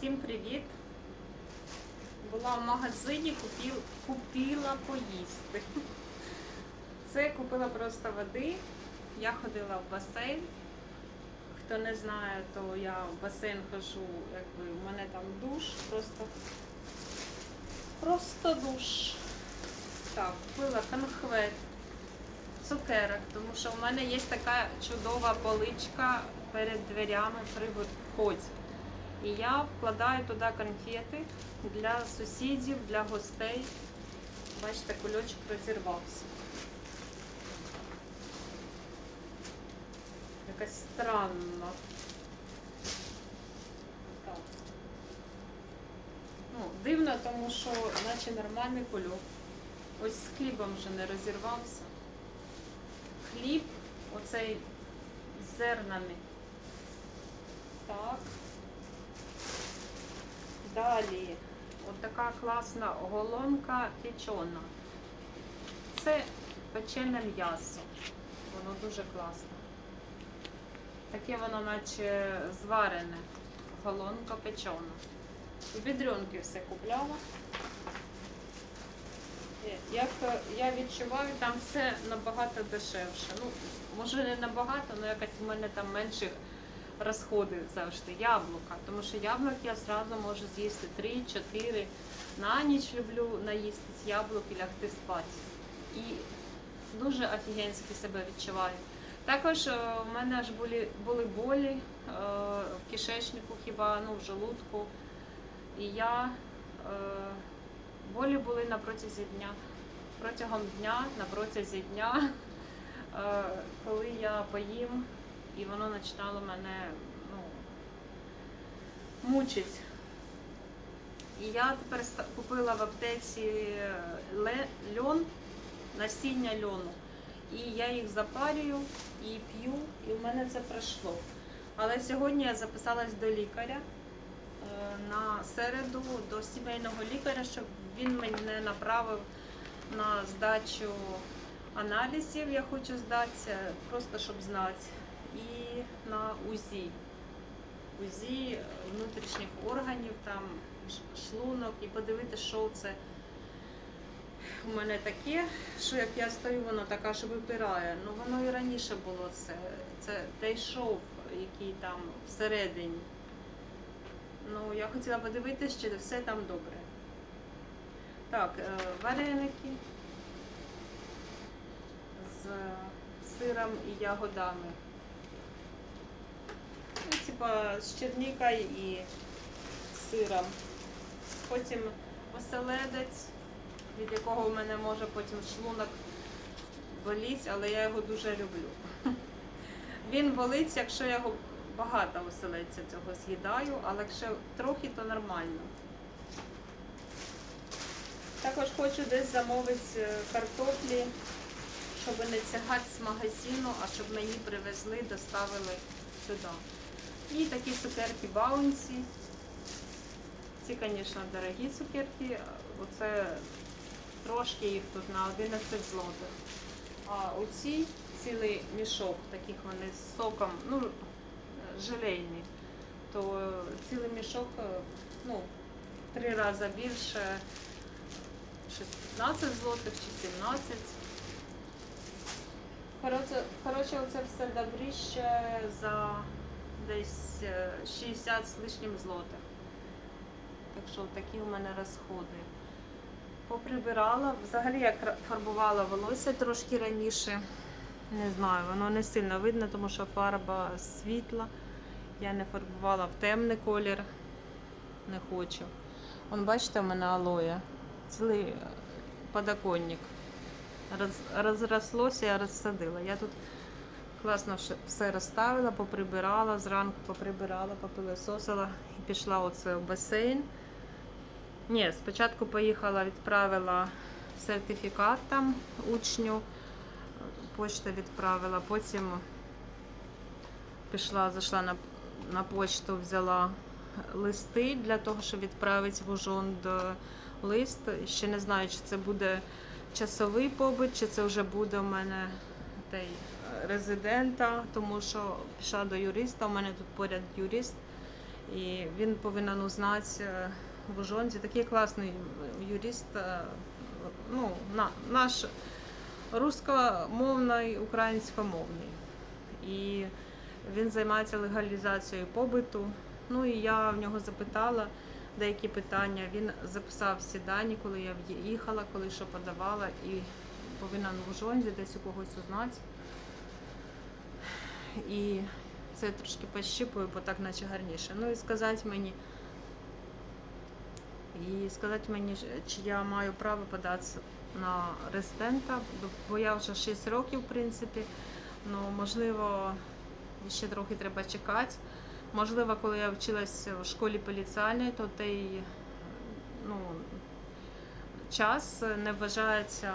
Всім привіт! Була в магазині, купіл, купила поїсти. Це купила просто води. Я ходила в басейн. Хто не знає, то я в басейн хожу, якби у мене там душ, просто, просто душ. Так, купила конхвет, цукерок, тому що в мене є така чудова поличка перед дверями при вході. І я вкладаю туди конфети для сусідів, для гостей. Бачите, кульочок розірвався. Якось странно. Так. Ну, дивно, тому що наче нормальний кульок. Ось з хлібом вже не розірвався. Хліб оцей з зернами. Так. Далі, от така класна голонка печена. Це печене м'ясо. Воно дуже класне. Таке воно наче зварене. Голонка печена. У бідрюнки все купляла. Е, Як е, я відчуваю, там все набагато дешевше. Ну, може не набагато, але якось у мене там менших розходи завжди. Яблука. Тому що яблук я зразу можу з'їсти 3-4. На ніч люблю наїсти з яблук і лягти спати. І дуже офігенськи себе відчуваю. Також е, в мене аж були, були болі е, в кишечнику, хіба ну, в желудку. І я е, болі були на протязі дня. Протягом дня, на протязі дня, коли я поїм, і воно починало мене ну, мучить. І я тепер купила в аптеці е, льон, насіння льону. І я їх запарюю і п'ю, і в мене це пройшло. Але сьогодні я записалась до лікаря е, на середу до сімейного лікаря, щоб він мене направив на здачу аналізів. Я хочу здатися, просто щоб знати. І на УЗІ. УЗІ внутрішніх органів, там шлунок, і подивитися, що це у мене таке, що як я стою, воно така ж випирає. Ну воно і раніше було це. Це той шов, який там всередині. Ну, я хотіла подивитися, чи все там добре. Так, е, вареники з сиром і ягодами. Типа з чернікою і сиром. Потім оселедець, від якого в мене може потім шлунок боліть, але я його дуже люблю. Він болить, якщо я його багато оселедця цього з'їдаю, але якщо трохи, то нормально. Також хочу десь замовити е, картоплі, щоб не тягати з магазину, а щоб мені привезли, доставили сюди. І такі цукерки Баунсі. Ці, звісно, дорогі цукерки. Оце трошки їх тут на 11 злотих. А оці цілий мішок, таких вони з соком, ну, желейні, то цілий мішок, е, ну, три рази більше, 16 злотих чи 17. Коротше, оце все добріще за десь е, 60 з лишнім злотих. Так що такі у мене розходи. Поприбирала. Взагалі я фарбувала волосся трошки раніше. Не знаю, воно не сильно видно, тому що фарба світла. Я не фарбувала в темний колір. Не хочу. Вон, бачите, в мене алоє. Цілий е, подоконник. Роз, розрослося, я розсадила. Я тут класно все розставила, поприбирала, зранку поприбирала, попилисосила і пішла оце в басейн. Ні, спочатку поїхала, відправила сертифікат там учню, почта відправила, потім пішла, зайшла на, на почту, взяла листи для того, щоб відправити в Ужонд лист. Ще не знаю, чи це буде часовий побит, чи це вже буде у мене той резидента, тому що пішла до юриста, у мене тут поряд юрист. І він повинен узнати е, в Ужонзі. Такий класний юрист, е, ну, на, наш русскомовний, українськомовний. І він займається легалізацією побиту. Ну і я в нього запитала деякі питання. Він записав всі дані, коли я їхала, коли що подавала, і повинен в Ужонзі десь у когось узнати. І це трошки пощипую, бо так наче гарніше. Ну і сказати мені, і сказати мені, чи я маю право податися на резидента, бо я вже 6 років, в принципі. Ну, можливо, ще трохи треба чекати. Можливо, коли я вчилась в школі поліціальній, то той ну, час не вважається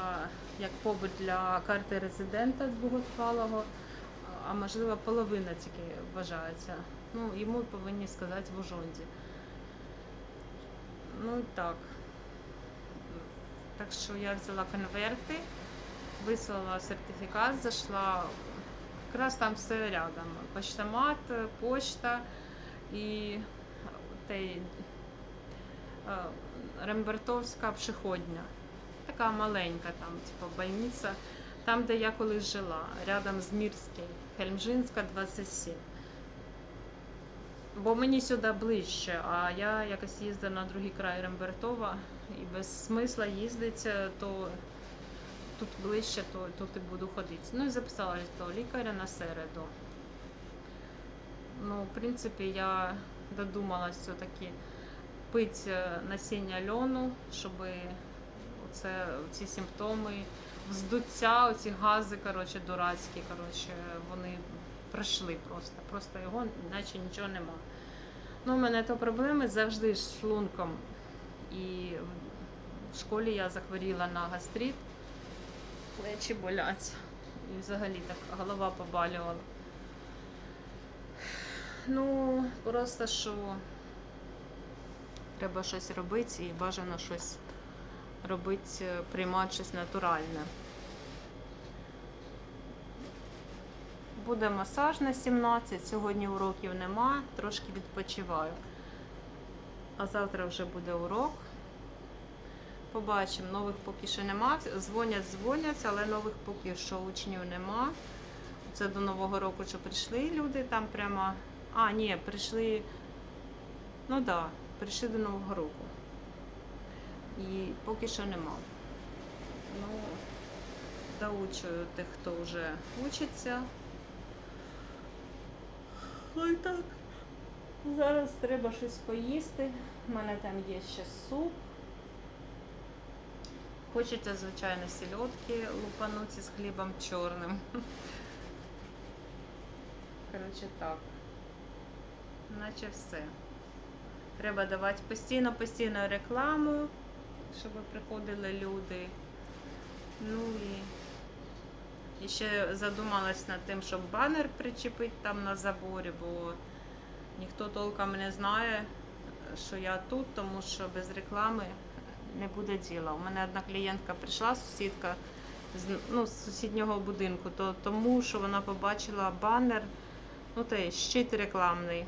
як побут для карти резидента довготривалого, а можливо половина тільки вважається. Ну, йому повинні сказати в Ужонді. Ну і так. Так що я взяла конверти, вислала сертифікат, зайшла. Якраз там все рядом. Почтомат, почта і той, е, Рембертовська пшеходня. Така маленька там, типу, больниця. Там, де я колись жила, рядом з Мірським, Хельмжинська, 27. Бо мені сюди ближче, а я якось їздила на другий край Рембертова і без смисла їздити, то тут ближче, то тут і буду ходити. Ну і записалась до лікаря на середу. Ну, в принципі, я додумалась все-таки пити насіння льону, щоб оце, ці симптоми, вздуття, оці гази, коротше, дурацькі, коротше, вони пройшли просто. Просто його наче нічого нема. Ну, у мене то проблеми завжди з шлунком. І в школі я захворіла на гастрит, плечі болять. І взагалі так голова побалювала. Ну, просто що треба щось робити і бажано щось робити, приймати щось натуральне. Буде масаж на 17, сьогодні уроків нема, трошки відпочиваю. А завтра вже буде урок. Побачимо, нових поки що нема. Дзвонять, дзвонять, але нових поки що учнів нема. Це до Нового року, що прийшли люди там прямо. А, ні, прийшли. Ну так, да, прийшли до Нового року. І поки що нема. Ну, доучую тих, хто вже учиться. Ой так. Зараз треба щось поїсти. У мене там є ще суп. Хочеться, звичайно, сільотки лупануті з хлібом чорним. Коротше так. Наче все. Треба давати постійно-постійно рекламу, щоб приходили люди. Ну і і ще задумалась над тим, щоб банер причепити там на заборі, бо ніхто толком не знає, що я тут, тому що без реклами не буде діла. У мене одна клієнтка прийшла, сусідка з, ну, з сусіднього будинку, то тому що вона побачила банер, ну той щит рекламний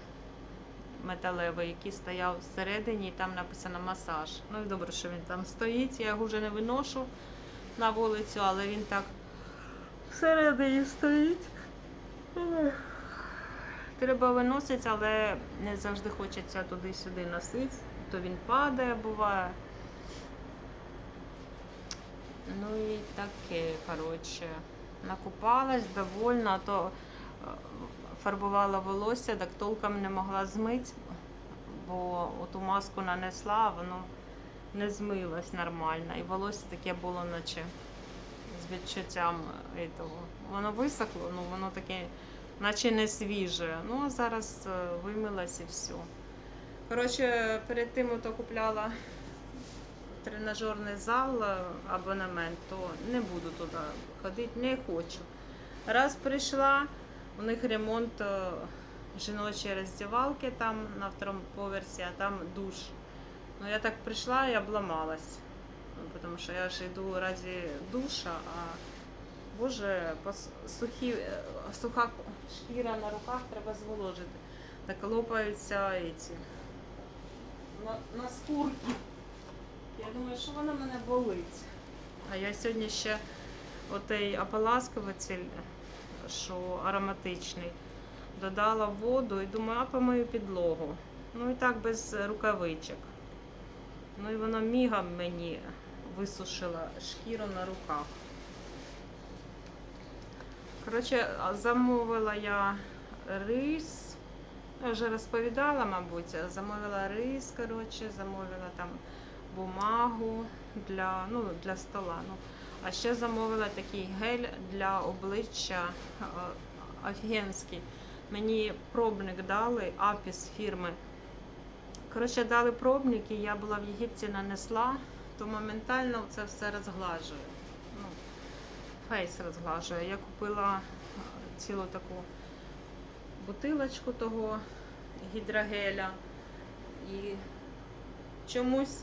металевий, який стояв всередині, і там написано масаж. Ну і добре, що він там стоїть. Я його вже не виношу на вулицю, але він так всередині стоїть. Треба виносити, але не завжди хочеться туди-сюди носити, то він падає, буває. Ну і таке, коротше. Накупалась довольна, то е, фарбувала волосся, так толком не могла змити, бо оту маску нанесла, а воно не змилось нормально. І волосся таке було, наче з відчуттям этого. Воно висохло, ну воно таке, наче не свіже. Ну, а зараз е, вимилась і все. Коротше, перед тим ото купляла тренажерний зал, е, абонемент, то не буду туди ходити, не хочу. Раз прийшла, у них ремонт е, жіночої роздівалки там на второму поверсі, а там душ. Ну я так прийшла і обламалась. Ну, Тому що я ж йду раді душа, а боже, сухі, е, суха шкіра на руках треба зволожити. так лопаються ці на, на скурки. Я думаю, що вона мене болить. А я сьогодні ще отей ополаскуватель, що ароматичний, додала воду і думаю, а помию підлогу. Ну і так без рукавичок. Ну і вона мігом мені висушила шкіру на руках. Коротше, замовила я рис. Я вже розповідала, мабуть, замовила рис, коротше, замовила там бумагу для, ну, для стола. Ну. А ще замовила такий гель для обличчя е, офігенський. Мені пробник дали, апіс фірми. Коротше, дали пробник, і я була в Єгипті, нанесла, то моментально це все розглажує. Ну, фейс розглажує. Я купила е, цілу таку бутилочку того гідрогеля і чомусь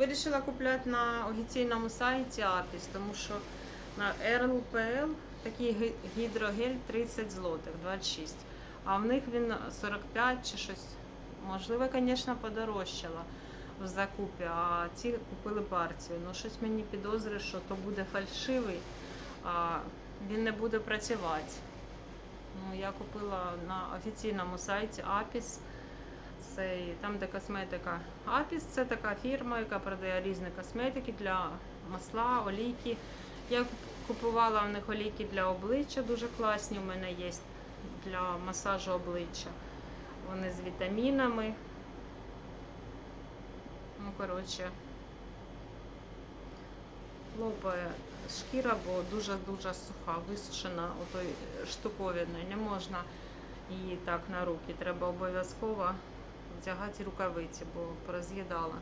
вирішила купляти на офіційному сайті Апіс, тому що на RLPL такий гідрогель 30 злотих, 26. А в них він 45 чи щось. Можливо, звісно, подорожчало в закупі, а ці купили партію. Ну, щось мені підозрює, що то буде фальшивий, а він не буде працювати. Ну, я купила на офіційному сайті Апіс. Це і там, де косметика. Апіс це така фірма, яка продає різні косметики для масла, олійки. Я купувала в них олійки для обличчя, дуже класні у мене є для масажу обличчя. Вони з вітамінами. Ну, коротше, лопає шкіра, бо дуже-дуже суха, висушена отою штуковиною. Не можна її так на руки. Треба обов'язково вдягати рукавиці, бо пороз'їдала.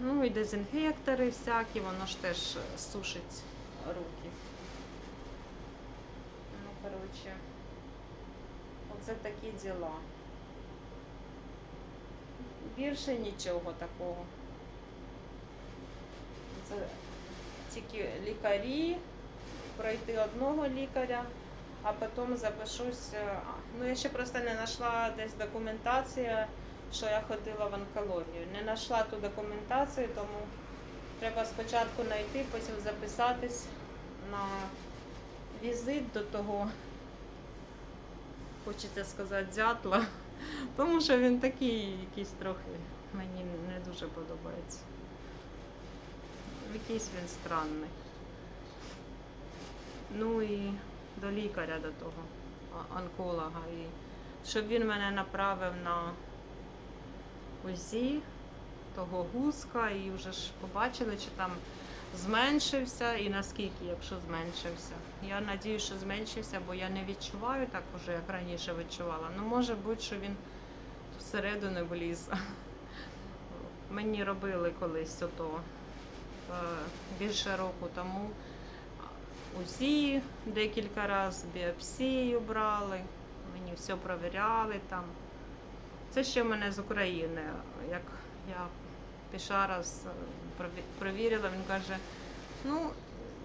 Ну і дезінфектори всякі, воно ж теж сушить руки. Ну, коротше, оце такі діла. Більше нічого такого. Це тільки лікарі, пройти одного лікаря, а потім запишусь. Ну, я ще просто не знайшла десь документація, що я ходила в онкологію. Не знайшла ту документацію, тому треба спочатку знайти, потім записатись на візит до того, хочеться сказати, дятла, тому що він такий якийсь трохи мені не дуже подобається. Якийсь він странний. Ну і до лікаря до того, онколога. І щоб він мене направив на УЗІ того гуска, і вже ж побачили, чи там зменшився і наскільки, якщо зменшився. Я надію, що зменшився, бо я не відчуваю так уже, як раніше відчувала. Ну, може бути, що він всередину вліз. Мені робили колись ото е, більше року тому. УЗІ декілька разів, біопсію брали, мені все провіряли там. Це ще в мене з України. Як я пішла раз е, провірила, він каже, ну,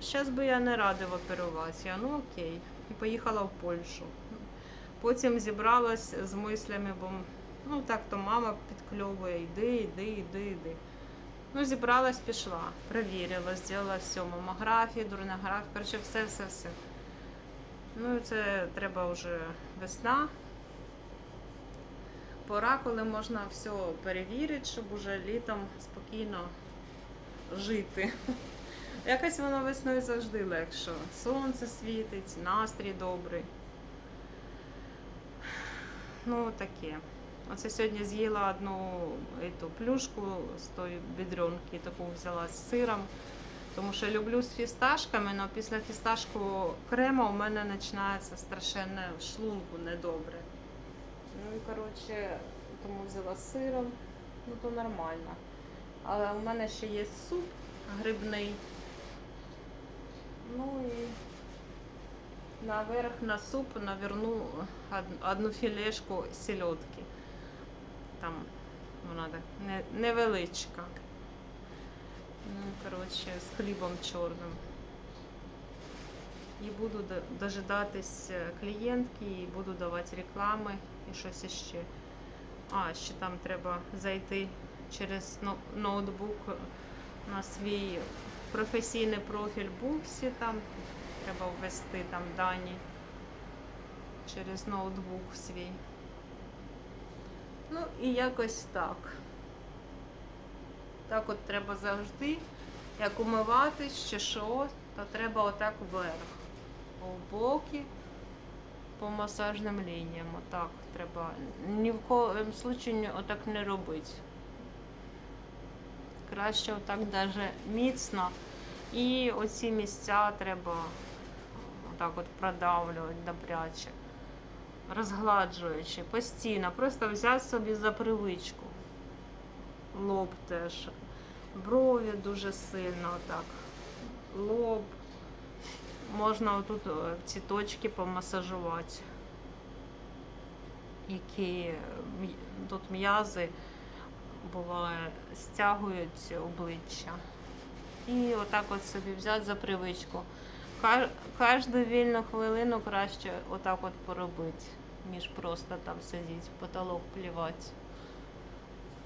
зараз би я не радив оперуватися. Я, ну окей. І поїхала в Польщу. Потім зібралась з мислями, бо ну так то мама підкльовує, йди, йди, йди, йди. Ну, зібралась, пішла, перевірила, зробила все, мамографію, дурнографію, коротше, все, все, все. Ну, це треба вже весна. Пора, коли можна все перевірити, щоб уже літом спокійно жити. Якось воно весною завжди легше. Сонце світить, настрій добрий. Ну, таке. Оце сьогодні з'їла одну ету, плюшку з тої бідренки, таку взяла з сиром. Тому що люблю з фісташками, але після фісташку крема у мене починається страшенне шлунку недобре. Ну і коротше, тому взяла з сиром, ну то нормально. Але у мене ще є суп грибний. Ну і наверх на суп наверну одну філешку сельодки. Там вона не- невеличка. Ну, коротше, з хлібом чорним. І буду дожидатись е, клієнтки і буду давати реклами і щось іще. А, ще там треба зайти через ноутбук на свій професійний профіль Буксі. Там треба ввести там дані через ноутбук свій. Ну і якось так. Так от треба завжди, як умиватись чи що, то треба отак вверх. В боки по масажним лініям. Отак треба. Ні в коєму случаю отак не робити. Краще отак даже міцно. І оці місця треба отак от продавлювати добряче. Розгладжуючи постійно. Просто взяти собі за привичку. Лоб теж. Брові дуже сильно отак. Лоб. Можна отут е, ці точки помасажувати, які тут м'язи буває стягують обличчя. І отак от собі взяти за привичку. Кожну вільну хвилину краще отак от поробити, ніж просто там сидіти, в потолок плівати.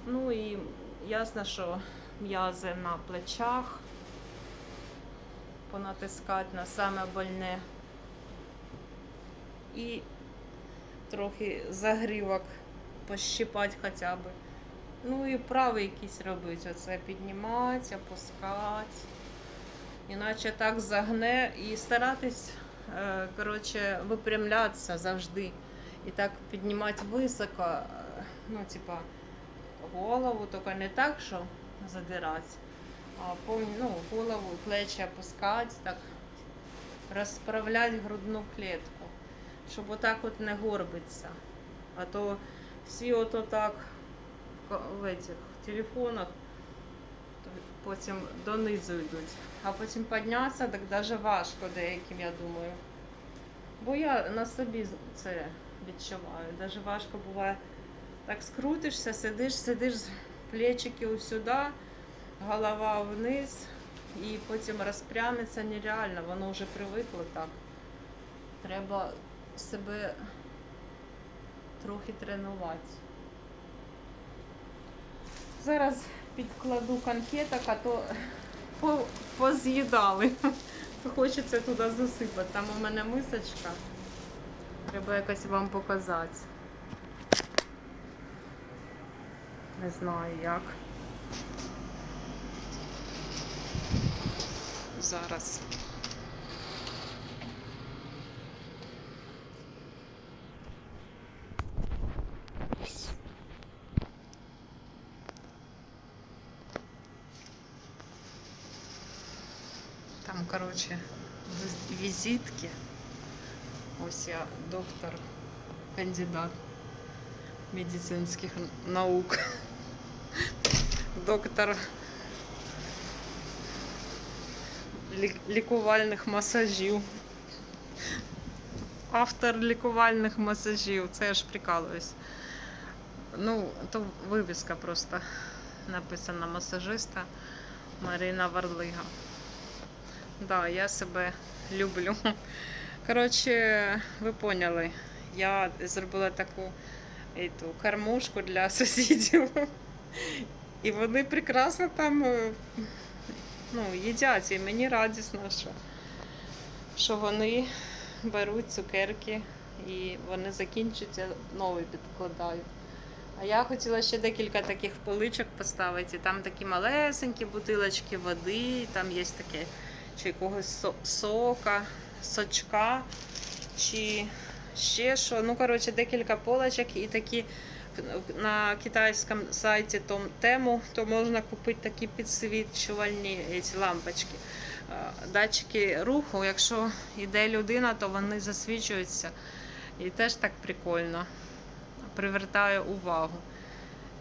Ну і ясно, що м'язи на плечах понатискати на саме больне. І трохи загрівок пощипати хоча б. Ну і вправи якісь робити. Оце піднімати, опускати. Іначе так загне і старатись, е, коротше, випрямлятися завжди. І так піднімати високо, е, ну, типа, голову, тільки не так, що задирати, а ну, голову, плечі опускати, так розправляти грудну клітку, щоб отак от не горбитися. А то всі от отак в этих телефонах потім донизу йдуть. А потім піднятися, так навіть важко деяким, я думаю. Бо я на собі це відчуваю. Навіть важко буває. Так скрутишся, сидиш, сидиш, плечики сюди, голова вниз, і потім розпрямиться нереально, воно вже привикло так. Треба себе трохи тренувати. Зараз підкладу конфеток, а то поз'їдали. Хочеться туди засипати. Там у мене мисочка. Треба якось вам показати. Не знаю як. Зараз. Там, коротше, віз- візитки. Ось я доктор, кандидат медицинських наук. Доктор лі- лікувальних масажів. Автор лікувальних масажів. Це я ж прикалуюсь. Ну, то вивіска просто написана масажиста Марина Варлига. Да, я себе люблю. Коротше, ви поняли, я зробила таку ету, кормушку для сусідів. І вони прекрасно там е, ну, їдять. І мені радісно, що, що вони беруть цукерки і вони закінчуються, нові підкладаю. А я хотіла ще декілька таких поличок поставити. Там такі малесенькі бутилочки води, там є таке чи якогось сока, сочка, чи ще що. Ну, коротше, декілька полочок і такі на китайському сайті том, тему, то можна купити такі підсвічувальні ці лампочки. Е, Датчики руху, якщо йде людина, то вони засвічуються. І теж так прикольно. Привертає увагу.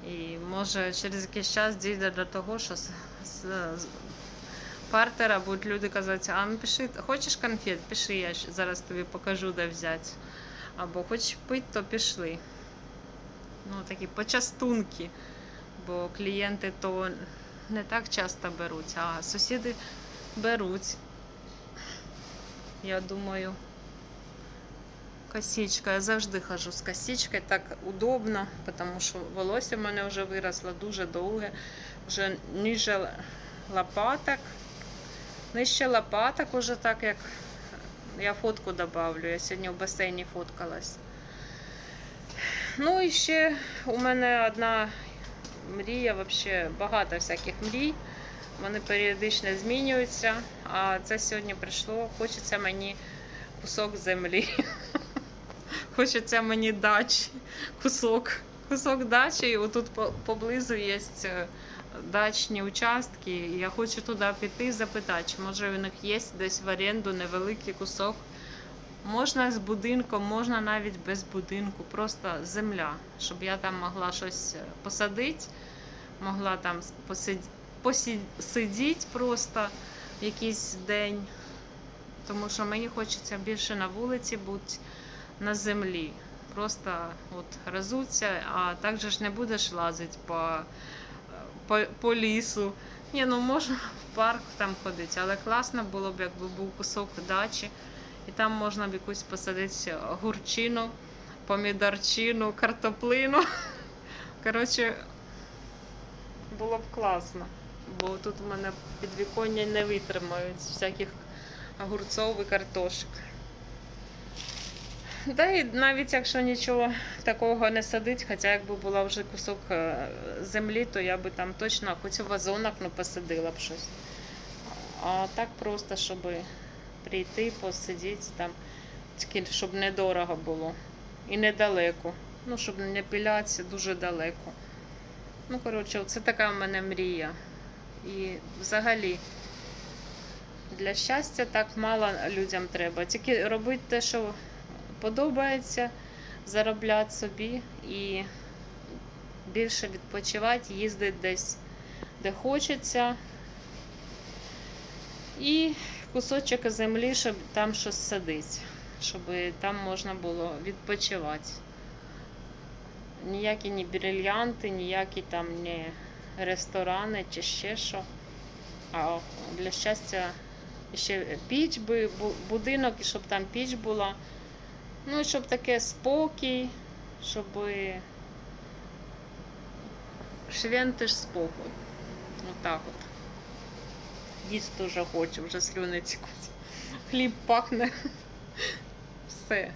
І може через якийсь час дійде до того, що партера будуть люди казати, а ну пиши, хочеш конфет, пиши, я зараз тобі покажу, де взяти. Або хочеш пити, то пішли. Ну, такі почастунки. Бо клієнти то не так часто беруть, а сусіди беруть. я думаю, косичка. Я завжди хожу з косичкою, так удобно, тому що волосся в мене вже виросло дуже довге, вже ніже лопаток. Нижче лопаток уже так, як я фотку добавлю. Я сьогодні в басейні фоткалась. Ну і ще у мене одна мрія, взагалі багато всяких мрій. Вони періодично змінюються. А це сьогодні прийшло. Хочеться мені кусок землі. Хочеться мені дачі. Кусок. Кусок дачі. І отут поблизу є е, дачні участки. І я хочу туди піти запитати, чи може у них є десь в оренду невеликий кусок. Можна з будинком, можна навіть без будинку, просто земля, щоб я там могла щось е, посадити, могла там посидіти просто якийсь день. Тому що мені хочеться більше на вулиці бути на землі. Просто от розуться, а так же ж не будеш лазити по, по, по лісу. Ні, ну можна в парк там ходити, але класно було б, якби був кусок дачі, і там можна б якусь посадити гурчину, помідорчину, картоплину. Коротше, було б класно. Бо тут у мене підвіконня не витримають всяких огурців і картошок. Да і навіть якщо нічого такого не садить, хоча якби була вже кусок е, землі, то я би там точно хоч у вазонах ну, посадила б щось. А так просто, щоб прийти, посидіти там, тільки щоб недорого було. І недалеко. Ну, щоб не пілятися дуже далеко. Ну, коротше, це така в мене мрія. І взагалі для щастя так мало людям треба. Тільки робити те, що подобається, заробляти собі і більше відпочивати, їздити десь, де хочеться. І кусочок землі, щоб там щось садити, щоб там можна було відпочивати. Ніякі ні брильянти, ніякі там не ресторани чи ще що. А для щастя ще піч би, будинок, і щоб там піч була. Ну і щоб таке спокій, щоб швентиш спокій. Отак от. Їсти дуже хочу, вже слюни цікуть. Хліб пахне. Все.